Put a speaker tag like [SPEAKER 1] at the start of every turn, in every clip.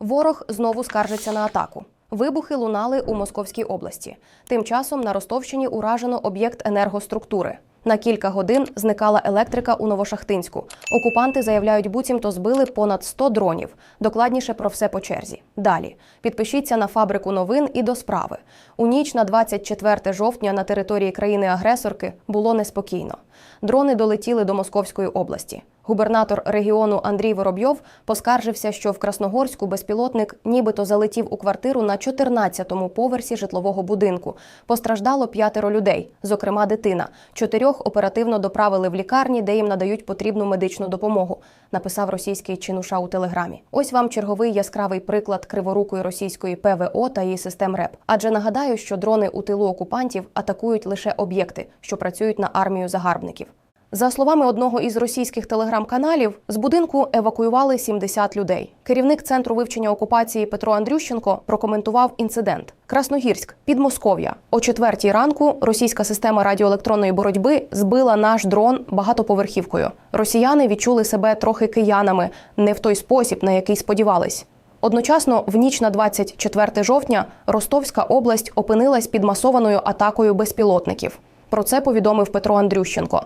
[SPEAKER 1] Ворог знову скаржиться на атаку. Вибухи лунали у Московській області. Тим часом на Ростовщині уражено об'єкт енергоструктури. На кілька годин зникала електрика у Новошахтинську. Окупанти заявляють, буцімто збили понад 100 дронів. Докладніше про все по черзі. Далі підпишіться на фабрику новин і до справи. У ніч на 24 жовтня на території країни-агресорки було неспокійно. Дрони долетіли до Московської області. Губернатор регіону Андрій Воробйов поскаржився, що в Красногорську безпілотник нібито залетів у квартиру на 14-му поверсі житлового будинку. Постраждало п'ятеро людей, зокрема дитина. Чотирьох оперативно доправили в лікарні, де їм надають потрібну медичну допомогу. Написав російський чинуша у телеграмі. Ось вам черговий яскравий приклад криворукої російської ПВО та її систем РЕП. Адже нагадаю, що дрони у тилу окупантів атакують лише об'єкти, що працюють на армію загарбників. За словами одного із російських телеграм-каналів, з будинку евакуювали 70 людей. Керівник центру вивчення окупації Петро Андрющенко прокоментував інцидент. Красногірськ, Підмосков'я. О четвертій ранку російська система радіоелектронної боротьби збила наш дрон багатоповерхівкою. Росіяни відчули себе трохи киянами, не в той спосіб, на який сподівались. Одночасно, в ніч на 24 жовтня Ростовська область опинилась під масованою атакою безпілотників. Про це повідомив Петро Андрющенко.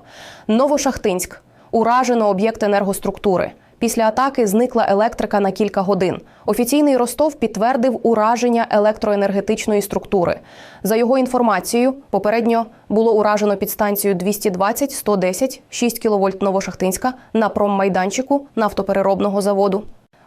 [SPEAKER 1] Новошахтинськ уражено об'єкт енергоструктури. Після атаки зникла електрика на кілька годин. Офіційний Ростов підтвердив ураження електроенергетичної структури. За його інформацією, попередньо було уражено підстанцію 220, 110, 6 кВт Новошахтинська на проммайданчику нафтопереробного заводу.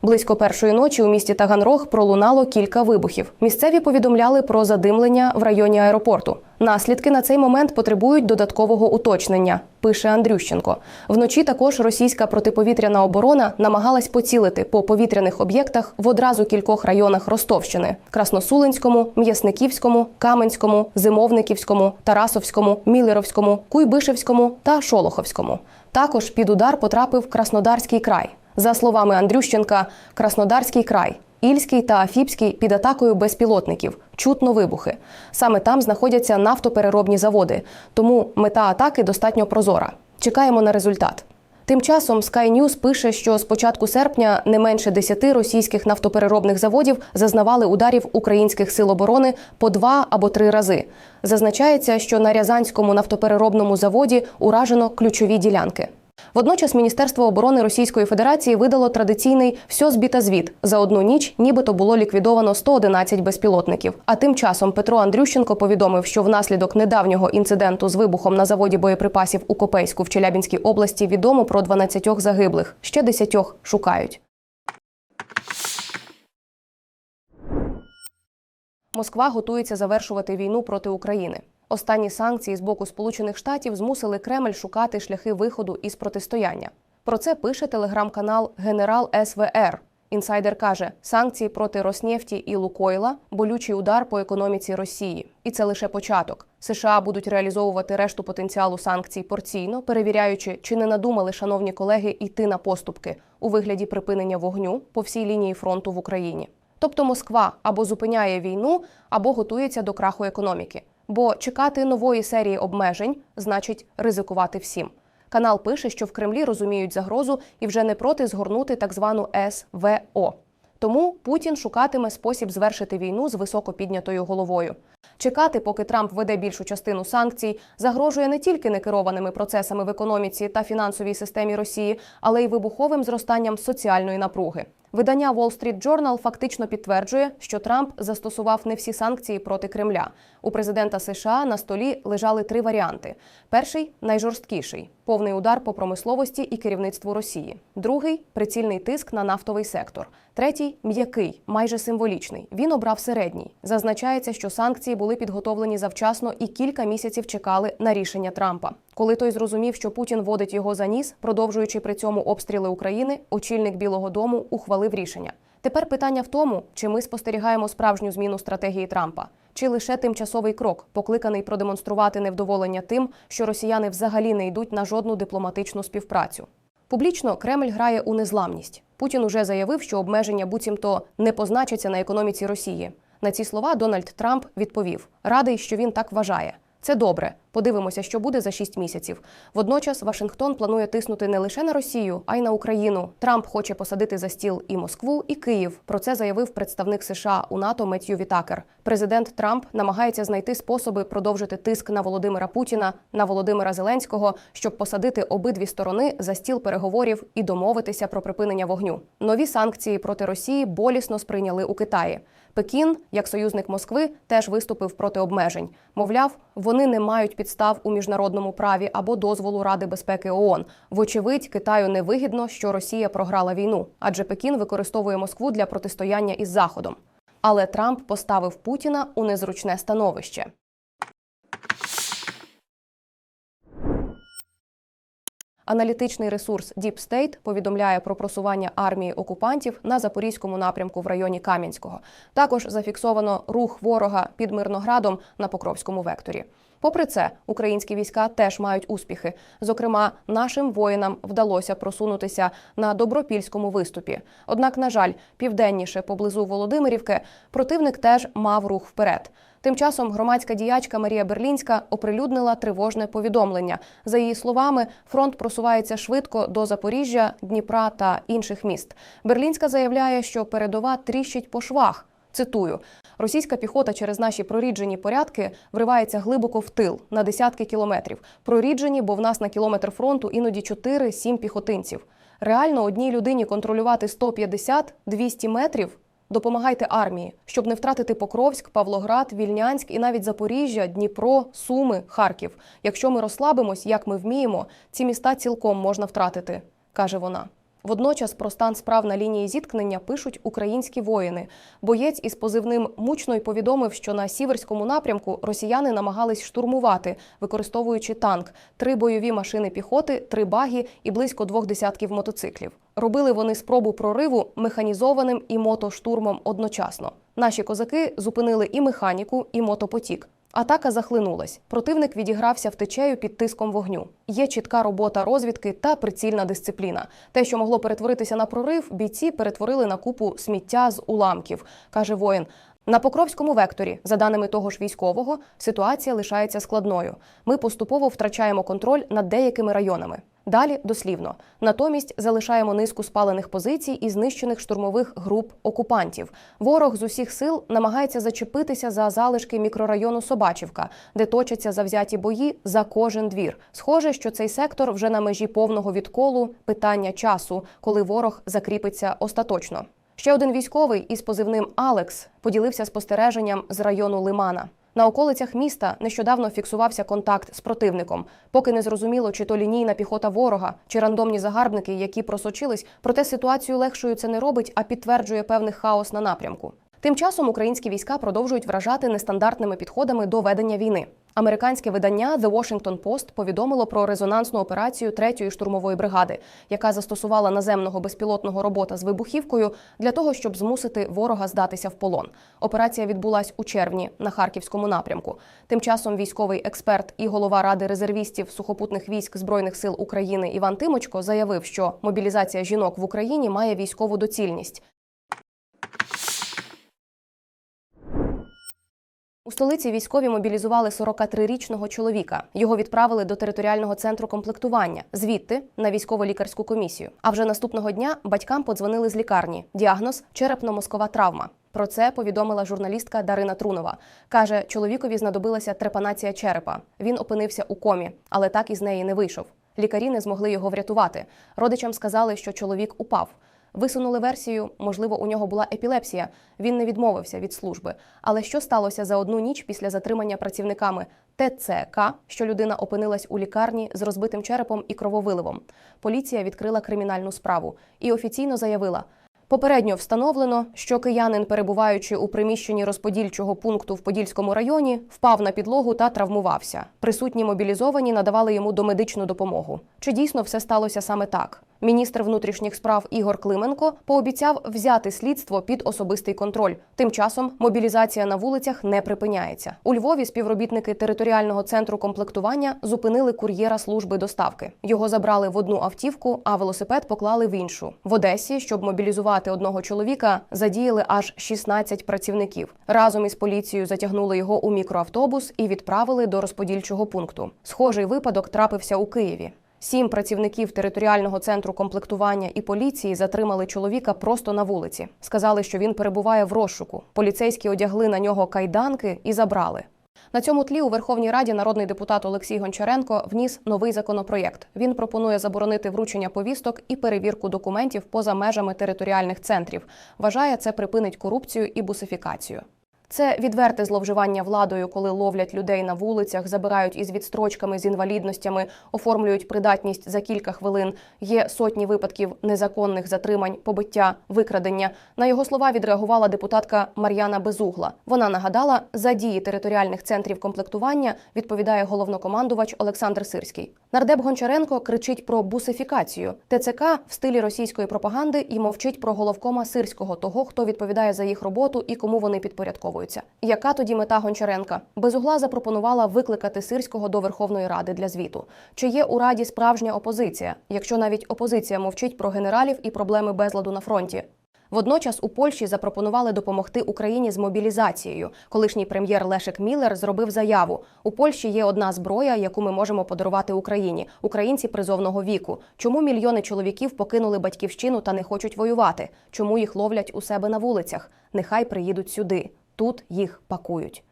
[SPEAKER 1] Близько першої ночі у місті Таганрог пролунало кілька вибухів. Місцеві повідомляли про задимлення в районі аеропорту. Наслідки на цей момент потребують додаткового уточнення, пише Андрющенко. Вночі також російська протиповітряна оборона намагалась поцілити по повітряних об'єктах в одразу кількох районах Ростовщини: Красносулинському, М'ясниківському, Каменському, Зимовниківському, Тарасовському, Мілеровському, Куйбишевському та Шолоховському. Також під удар потрапив Краснодарський край. За словами Андрющенка, Краснодарський край, Ільський та Афіпський під атакою безпілотників. Чутно вибухи. Саме там знаходяться нафтопереробні заводи, тому мета атаки достатньо прозора. Чекаємо на результат. Тим часом Sky News пише, що з початку серпня не менше 10 російських нафтопереробних заводів зазнавали ударів українських сил оборони по два або три рази. Зазначається, що на Рязанському нафтопереробному заводі уражено ключові ділянки. Водночас Міністерство оборони Російської Федерації видало традиційний «всьо збіта звіт. За одну ніч нібито було ліквідовано 111 безпілотників. А тим часом Петро Андрющенко повідомив, що внаслідок недавнього інциденту з вибухом на заводі боєприпасів у Копейську в Челябінській області відомо про 12 загиблих. Ще 10 шукають. Москва готується завершувати війну проти України. Останні санкції з боку Сполучених Штатів змусили Кремль шукати шляхи виходу із протистояння. Про це пише телеграм-канал Генерал СВР. Інсайдер каже, санкції проти Роснефті і Лукойла болючий удар по економіці Росії, і це лише початок. США будуть реалізовувати решту потенціалу санкцій порційно, перевіряючи, чи не надумали шановні колеги йти на поступки у вигляді припинення вогню по всій лінії фронту в Україні. Тобто Москва або зупиняє війну, або готується до краху економіки. Бо чекати нової серії обмежень значить ризикувати всім. Канал пише, що в Кремлі розуміють загрозу і вже не проти згорнути так звану СВО. Тому Путін шукатиме спосіб звершити війну з високо піднятою головою. Чекати, поки Трамп веде більшу частину санкцій, загрожує не тільки некерованими процесами в економіці та фінансовій системі Росії, але й вибуховим зростанням соціальної напруги. Видання Wall Street Journal фактично підтверджує, що Трамп застосував не всі санкції проти Кремля. У президента США на столі лежали три варіанти: перший найжорсткіший повний удар по промисловості і керівництву Росії. Другий прицільний тиск на нафтовий сектор. Третій м'який, майже символічний. Він обрав середній. Зазначається, що санкції були підготовлені завчасно і кілька місяців чекали на рішення Трампа. Коли той зрозумів, що Путін водить його за ніс, продовжуючи при цьому обстріли України, очільник Білого Дому ухвалив рішення. Тепер питання в тому, чи ми спостерігаємо справжню зміну стратегії Трампа, чи лише тимчасовий крок, покликаний продемонструвати невдоволення тим, що росіяни взагалі не йдуть на жодну дипломатичну співпрацю. Публічно Кремль грає у незламність. Путін уже заявив, що обмеження буцімто не позначаться на економіці Росії. На ці слова Дональд Трамп відповів: радий, що він так вважає. Це добре. Подивимося, що буде за шість місяців. Водночас Вашингтон планує тиснути не лише на Росію, а й на Україну. Трамп хоче посадити за стіл і Москву, і Київ. Про це заявив представник США у НАТО Меттью Вітакер. Президент Трамп намагається знайти способи продовжити тиск на Володимира Путіна, на Володимира Зеленського, щоб посадити обидві сторони за стіл переговорів і домовитися про припинення вогню. Нові санкції проти Росії болісно сприйняли у Китаї. Пекін, як союзник Москви, теж виступив проти обмежень. Мовляв, вони не мають підстав у міжнародному праві або дозволу Ради безпеки ООН. Вочевидь, Китаю невигідно, що Росія програла війну, адже Пекін використовує Москву для протистояння із Заходом. Але Трамп поставив Путіна у незручне становище. Аналітичний ресурс Deep State повідомляє про просування армії окупантів на запорізькому напрямку в районі Кам'янського. Також зафіксовано рух ворога під Мирноградом на Покровському векторі. Попри це, українські війська теж мають успіхи. Зокрема, нашим воїнам вдалося просунутися на добропільському виступі. Однак, на жаль, південніше поблизу Володимирівки противник теж мав рух вперед. Тим часом громадська діячка Марія Берлінська оприлюднила тривожне повідомлення. За її словами, фронт просувається швидко до Запоріжжя, Дніпра та інших міст. Берлінська заявляє, що передова тріщить по швах. Цитую: російська піхота через наші проріджені порядки вривається глибоко в тил на десятки кілометрів. Проріджені, бо в нас на кілометр фронту іноді 4-7 піхотинців. Реально одній людині контролювати 150-200 метрів. Допомагайте армії, щоб не втратити Покровськ, Павлоград, Вільнянськ і навіть Запоріжжя, Дніпро, Суми, Харків. Якщо ми розслабимось, як ми вміємо, ці міста цілком можна втратити, каже вона. Водночас про стан справ на лінії зіткнення пишуть українські воїни. Боєць із позивним мучно й повідомив, що на сіверському напрямку росіяни намагались штурмувати, використовуючи танк, три бойові машини піхоти, три багі і близько двох десятків мотоциклів. Робили вони спробу прориву механізованим і мотоштурмом одночасно. Наші козаки зупинили і механіку, і мотопотік. Атака захлинулась. Противник відігрався втечею під тиском вогню. Є чітка робота розвідки та прицільна дисципліна. Те, що могло перетворитися на прорив, бійці перетворили на купу сміття з уламків, каже воїн. На Покровському векторі, за даними того ж військового, ситуація лишається складною. Ми поступово втрачаємо контроль над деякими районами. Далі дослівно. Натомість залишаємо низку спалених позицій і знищених штурмових груп окупантів. Ворог з усіх сил намагається зачепитися за залишки мікрорайону Собачівка, де точаться завзяті бої за кожен двір. Схоже, що цей сектор вже на межі повного відколу питання часу, коли ворог закріпиться остаточно. Ще один військовий із позивним Алекс поділився спостереженням з району Лимана. На околицях міста нещодавно фіксувався контакт з противником. Поки не зрозуміло, чи то лінійна піхота ворога, чи рандомні загарбники, які просочились, проте ситуацію легшою це не робить, а підтверджує певний хаос на напрямку. Тим часом українські війська продовжують вражати нестандартними підходами до ведення війни. Американське видання The Washington Post повідомило про резонансну операцію третьої штурмової бригади, яка застосувала наземного безпілотного робота з вибухівкою для того, щоб змусити ворога здатися в полон. Операція відбулась у червні на харківському напрямку. Тим часом військовий експерт і голова ради резервістів сухопутних військ збройних сил України Іван Тимочко заявив, що мобілізація жінок в Україні має військову доцільність. У столиці військові мобілізували 43-річного чоловіка. Його відправили до територіального центру комплектування, звідти на військово-лікарську комісію. А вже наступного дня батькам подзвонили з лікарні. Діагноз черепно-мозкова травма. Про це повідомила журналістка Дарина Трунова. Каже, чоловікові знадобилася трепанація черепа. Він опинився у комі, але так із неї не вийшов. Лікарі не змогли його врятувати. Родичам сказали, що чоловік упав. Висунули версію, можливо, у нього була епілепсія. Він не відмовився від служби. Але що сталося за одну ніч після затримання працівниками ТЦК, що людина опинилась у лікарні з розбитим черепом і крововиливом? Поліція відкрила кримінальну справу і офіційно заявила. Попередньо встановлено, що киянин, перебуваючи у приміщенні розподільчого пункту в Подільському районі, впав на підлогу та травмувався. Присутні мобілізовані надавали йому домедичну допомогу. Чи дійсно все сталося саме так? Міністр внутрішніх справ Ігор Клименко пообіцяв взяти слідство під особистий контроль. Тим часом мобілізація на вулицях не припиняється. У Львові співробітники територіального центру комплектування зупинили кур'єра служби доставки. Його забрали в одну автівку, а велосипед поклали в іншу. В Одесі, щоб мобілізувати одного чоловіка, задіяли аж 16 працівників. Разом із поліцією затягнули його у мікроавтобус і відправили до розподільчого пункту. Схожий випадок трапився у Києві. Сім працівників територіального центру комплектування і поліції затримали чоловіка просто на вулиці. Сказали, що він перебуває в розшуку. Поліцейські одягли на нього кайданки і забрали. На цьому тлі у Верховній Раді народний депутат Олексій Гончаренко вніс новий законопроєкт. Він пропонує заборонити вручення повісток і перевірку документів поза межами територіальних центрів. Вважає, це припинить корупцію і бусифікацію. Це відверте зловживання владою, коли ловлять людей на вулицях, забирають із відстрочками з інвалідностями, оформлюють придатність за кілька хвилин. Є сотні випадків незаконних затримань, побиття, викрадення. На його слова відреагувала депутатка Мар'яна Безугла. Вона нагадала, за дії територіальних центрів комплектування відповідає головнокомандувач Олександр Сирський. Нардеп Гончаренко кричить про бусифікацію. ТЦК в стилі російської пропаганди і мовчить про головкома Сирського, того, хто відповідає за їх роботу і кому вони підпорядковуються. Яка тоді мета Гончаренка? Безугла запропонувала викликати Сирського до Верховної Ради для звіту. Чи є у раді справжня опозиція, якщо навіть опозиція мовчить про генералів і проблеми безладу на фронті? Водночас у Польщі запропонували допомогти Україні з мобілізацією. Колишній прем'єр Лешек Міллер зробив заяву: у Польщі є одна зброя, яку ми можемо подарувати Україні українці призовного віку. Чому мільйони чоловіків покинули батьківщину та не хочуть воювати? Чому їх ловлять у себе на вулицях? Нехай приїдуть сюди. Тут їх пакують.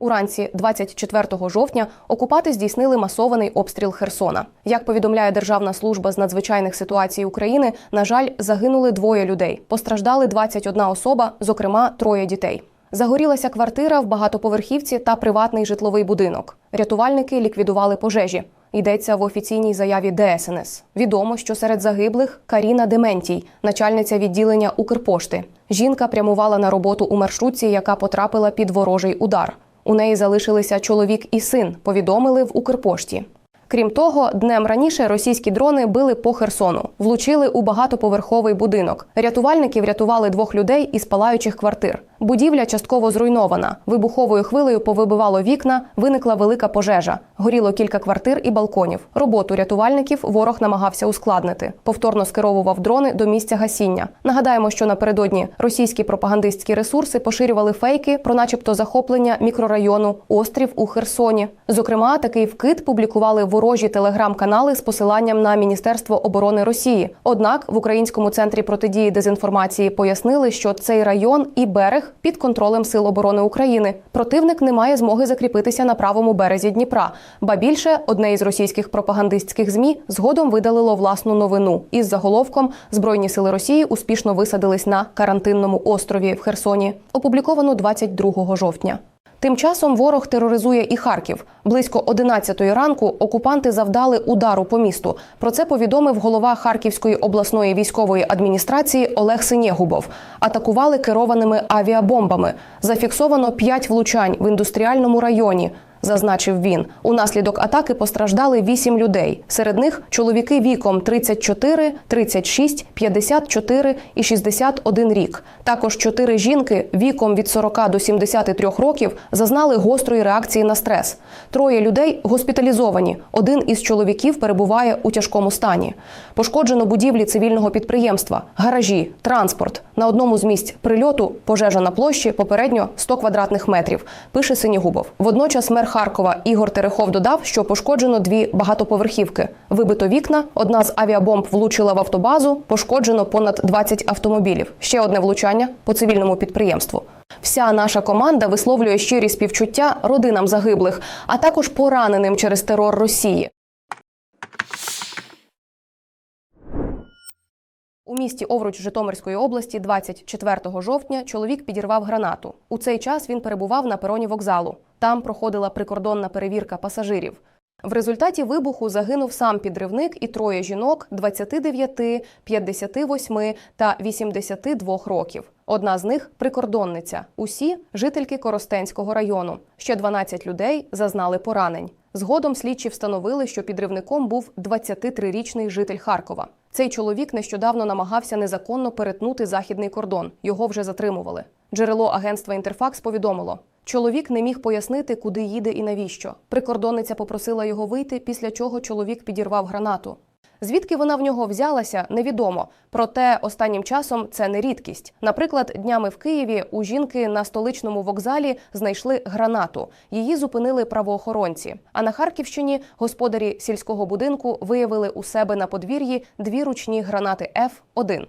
[SPEAKER 1] Уранці 24 жовтня окупати здійснили масований обстріл Херсона. Як повідомляє Державна служба з надзвичайних ситуацій України, на жаль, загинули двоє людей. Постраждали 21 особа, зокрема троє дітей. Загорілася квартира в багатоповерхівці та приватний житловий будинок. Рятувальники ліквідували пожежі. Йдеться в офіційній заяві ДСНС. Відомо, що серед загиблих Каріна Дементій, начальниця відділення Укрпошти. Жінка прямувала на роботу у маршрутці, яка потрапила під ворожий удар. У неї залишилися чоловік і син, повідомили в Укрпошті. Крім того, днем раніше російські дрони били по Херсону, влучили у багатоповерховий будинок. Рятувальники врятували двох людей із палаючих квартир. Будівля частково зруйнована. Вибуховою хвилею повибивало вікна, виникла велика пожежа. Горіло кілька квартир і балконів. Роботу рятувальників ворог намагався ускладнити. Повторно скеровував дрони до місця гасіння. Нагадаємо, що напередодні російські пропагандистські ресурси поширювали фейки про, начебто, захоплення мікрорайону Острів у Херсоні. Зокрема, такий вкид публікували ворожі телеграм-канали з посиланням на Міністерство оборони Росії. Однак в українському центрі протидії дезінформації пояснили, що цей район і берег під контролем Сил оборони України. Противник не має змоги закріпитися на правому березі Дніпра. Ба більше одне із російських пропагандистських змі згодом видалило власну новину із заголовком Збройні сили Росії успішно висадились на карантинному острові в Херсоні. Опубліковано 22 жовтня. Тим часом ворог тероризує і Харків. Близько 11-ї ранку окупанти завдали удару по місту. Про це повідомив голова Харківської обласної військової адміністрації Олег Синєгубов. Атакували керованими авіабомбами. Зафіксовано 5 влучань в індустріальному районі. Зазначив він, унаслідок атаки постраждали 8 людей. Серед них чоловіки віком 34, 36, 54 і 61 рік. Також чотири жінки віком від 40 до 73 років зазнали гострої реакції на стрес. Троє людей госпіталізовані. Один із чоловіків перебуває у тяжкому стані. Пошкоджено будівлі цивільного підприємства, гаражі, транспорт. На одному з місць прильоту пожежа на площі попередньо 100 квадратних метрів. Пише Синігубов. Водночас мер Харкова Ігор Терехов додав, що пошкоджено дві багатоповерхівки. Вибито вікна, одна з авіабомб влучила в автобазу, пошкоджено понад 20 автомобілів. Ще одне влучання по цивільному підприємству. Вся наша команда висловлює щирі співчуття родинам загиблих, а також пораненим через терор Росії. У місті Овруч Житомирської області 24 жовтня чоловік підірвав гранату. У цей час він перебував на пероні вокзалу. Там проходила прикордонна перевірка пасажирів. В результаті вибуху загинув сам підривник і троє жінок 29, 58 та 82 років. Одна з них прикордонниця. Усі жительки Коростенського району. Ще 12 людей зазнали поранень. Згодом слідчі встановили, що підривником був 23-річний житель Харкова. Цей чоловік нещодавно намагався незаконно перетнути західний кордон. Його вже затримували. Джерело агентства Інтерфакс повідомило. Чоловік не міг пояснити, куди їде і навіщо. Прикордонниця попросила його вийти, після чого чоловік підірвав гранату. Звідки вона в нього взялася, невідомо. Проте останнім часом це не рідкість. Наприклад, днями в Києві у жінки на столичному вокзалі знайшли гранату. Її зупинили правоохоронці. А на Харківщині господарі сільського будинку виявили у себе на подвір'ї дві ручні гранати Ф-1.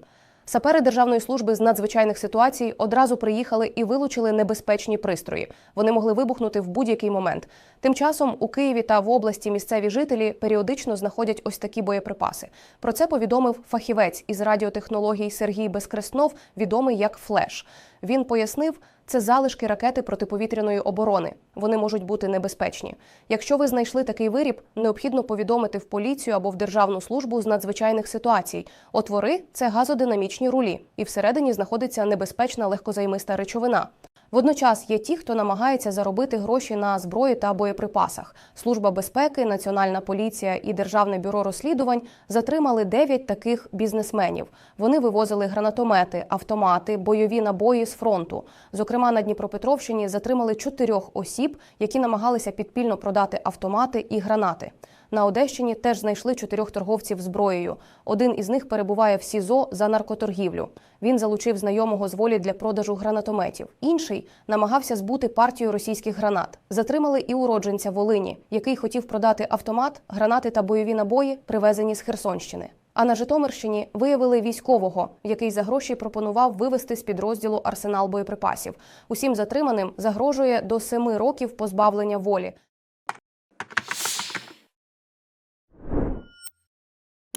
[SPEAKER 1] Сапери Державної служби з надзвичайних ситуацій одразу приїхали і вилучили небезпечні пристрої. Вони могли вибухнути в будь-який момент. Тим часом у Києві та в області місцеві жителі періодично знаходять ось такі боєприпаси. Про це повідомив фахівець із радіотехнологій Сергій Безкреснов, відомий як Флеш. Він пояснив, це залишки ракети протиповітряної оборони. Вони можуть бути небезпечні. Якщо ви знайшли такий виріб, необхідно повідомити в поліцію або в Державну службу з надзвичайних ситуацій. Отвори це газодинамічні рулі, і всередині знаходиться небезпечна легкозаймиста речовина. Водночас є ті, хто намагається заробити гроші на зброї та боєприпасах. Служба безпеки, Національна поліція і Державне бюро розслідувань затримали 9 таких бізнесменів. Вони вивозили гранатомети, автомати, бойові набої з фронту. Зокрема, на Дніпропетровщині затримали чотирьох осіб, які намагалися підпільно продати автомати і гранати. На Одещині теж знайшли чотирьох торговців зброєю. Один із них перебуває в СІЗО за наркоторгівлю. Він залучив знайомого з волі для продажу гранатометів. Інший намагався збути партію російських гранат. Затримали і уродженця Волині, який хотів продати автомат, гранати та бойові набої, привезені з Херсонщини. А на Житомирщині виявили військового, який за гроші пропонував вивести з підрозділу арсенал боєприпасів. Усім затриманим загрожує до семи років позбавлення волі.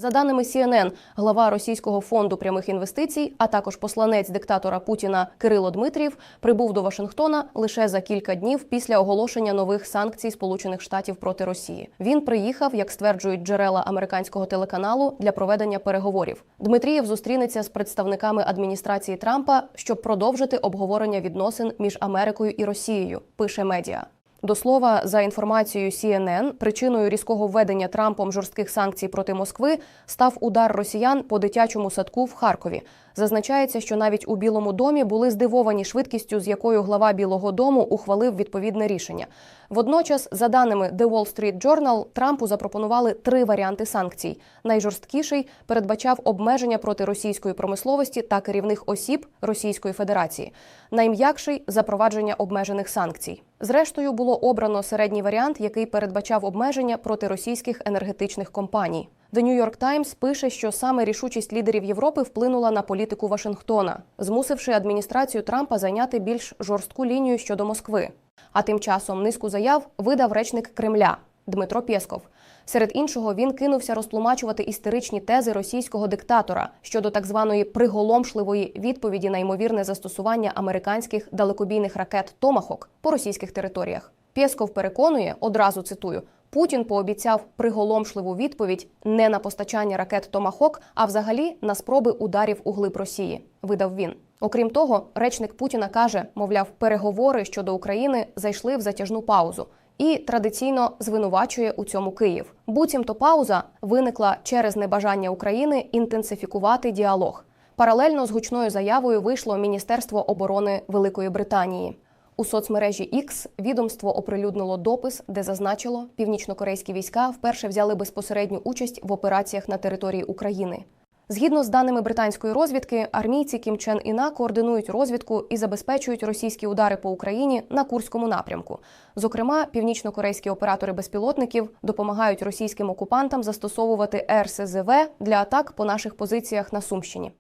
[SPEAKER 1] За даними CNN, глава Російського фонду прямих інвестицій, а також посланець диктатора Путіна Кирило Дмитрієв прибув до Вашингтона лише за кілька днів після оголошення нових санкцій Сполучених Штатів проти Росії. Він приїхав, як стверджують джерела американського телеканалу, для проведення переговорів. Дмитрієв зустрінеться з представниками адміністрації Трампа, щоб продовжити обговорення відносин між Америкою і Росією. Пише медіа. До слова, за інформацією CNN, причиною різкого введення Трампом жорстких санкцій проти Москви став удар росіян по дитячому садку в Харкові. Зазначається, що навіть у Білому домі були здивовані швидкістю, з якою глава Білого Дому ухвалив відповідне рішення. Водночас, за даними The Wall Street Journal, Трампу запропонували три варіанти санкцій. Найжорсткіший передбачав обмеження проти російської промисловості та керівних осіб Російської Федерації. Найм'якший запровадження обмежених санкцій. Зрештою, було обрано середній варіант, який передбачав обмеження проти російських енергетичних компаній. The New York Times пише, що саме рішучість лідерів Європи вплинула на політику Вашингтона, змусивши адміністрацію Трампа зайняти більш жорстку лінію щодо Москви. А тим часом низку заяв видав речник Кремля Дмитро Пєсков. Серед іншого він кинувся розтлумачувати істеричні тези російського диктатора щодо так званої приголомшливої відповіді на ймовірне застосування американських далекобійних ракет Томахок по російських територіях. Пєсков переконує, одразу цитую. Путін пообіцяв приголомшливу відповідь не на постачання ракет Томахок, а взагалі на спроби ударів у глиб Росії. Видав він. Окрім того, речник Путіна каже, мовляв, переговори щодо України зайшли в затяжну паузу. І традиційно звинувачує у цьому Київ. Буцімто пауза виникла через небажання України інтенсифікувати діалог. Паралельно з гучною заявою вийшло Міністерство оборони Великої Британії. У соцмережі X відомство оприлюднило допис, де зазначило, північнокорейські війська вперше взяли безпосередню участь в операціях на території України. Згідно з даними британської розвідки, армійці Кім Чен Іна координують розвідку і забезпечують російські удари по Україні на Курському напрямку. Зокрема, північнокорейські оператори безпілотників допомагають російським окупантам застосовувати РСЗВ для атак по наших позиціях на Сумщині.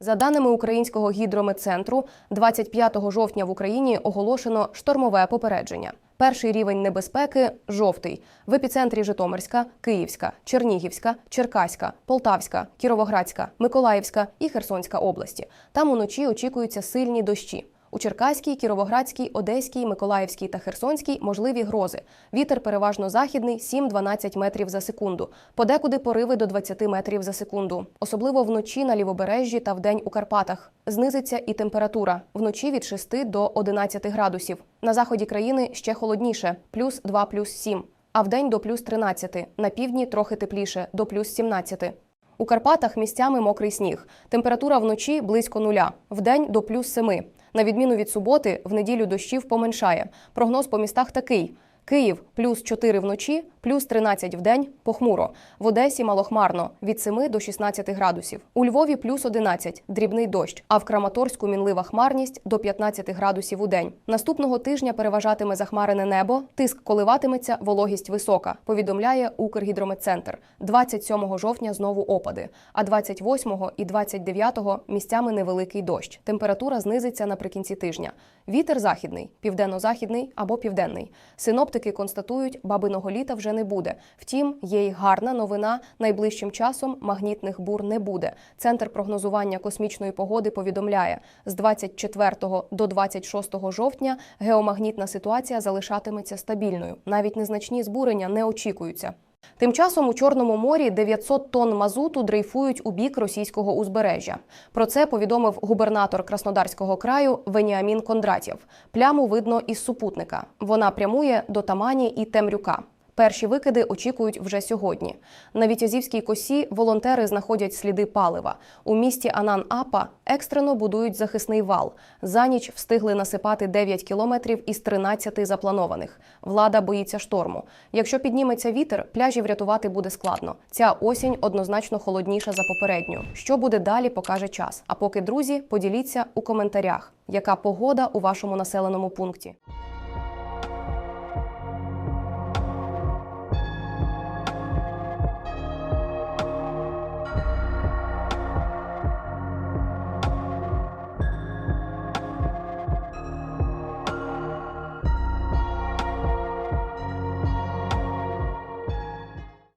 [SPEAKER 1] За даними українського гідрометцентру, 25 жовтня в Україні оголошено штормове попередження. Перший рівень небезпеки жовтий в епіцентрі Житомирська, Київська, Чернігівська, Черкаська, Полтавська, Кіровоградська, Миколаївська і Херсонська області. Там уночі очікуються сильні дощі. У Черкаській, Кіровоградській, Одеській, Миколаївській та Херсонській можливі грози. Вітер переважно західний 7-12 метрів за секунду. Подекуди пориви до 20 метрів за секунду. Особливо вночі на лівобережжі та вдень у Карпатах. Знизиться і температура. Вночі від 6 до 11 градусів. На заході країни ще холодніше плюс 2, плюс 7. А вдень до плюс 13. На півдні трохи тепліше до плюс 17. У Карпатах місцями мокрий сніг. Температура вночі близько нуля, вдень до плюс 7. На відміну від суботи, в неділю дощів поменшає. Прогноз по містах такий: Київ плюс 4 вночі, плюс 13 вдень, похмуро. В Одесі малохмарно від 7 до 16 градусів. У Львові плюс 11, дрібний дощ. А в Краматорську мінлива хмарність до 15 градусів у день. Наступного тижня переважатиме захмарене небо, тиск коливатиметься, вологість висока. Повідомляє Укргідрометцентр. 27 жовтня знову опади, а 28 і 29 місцями невеликий дощ. Температура знизиться наприкінці тижня. Вітер західний, південно-західний або південний. Синоптики констатують, бабиного літа вже не буде. Втім, є й гарна новина. Найближчим часом магнітних бур не буде. Центр прогнозування космічної погоди повідомляє, з 24 до 26 жовтня геомагнітна ситуація залишатиметься стабільною. Навіть незначні збурення не очікуються. Тим часом у Чорному морі 900 тонн мазуту дрейфують у бік російського узбережжя. Про це повідомив губернатор Краснодарського краю Веніамін Кондратєв. Пляму видно із супутника. Вона прямує до Тамані і Темрюка. Перші викиди очікують вже сьогодні. На Вітязівській косі волонтери знаходять сліди палива. У місті Анан-Апа екстрено будують захисний вал. За ніч встигли насипати 9 кілометрів із 13 запланованих. Влада боїться шторму. Якщо підніметься вітер, пляжі врятувати буде складно. Ця осінь однозначно холодніша за попередню. Що буде далі, покаже час. А поки друзі, поділіться у коментарях, яка погода у вашому населеному пункті.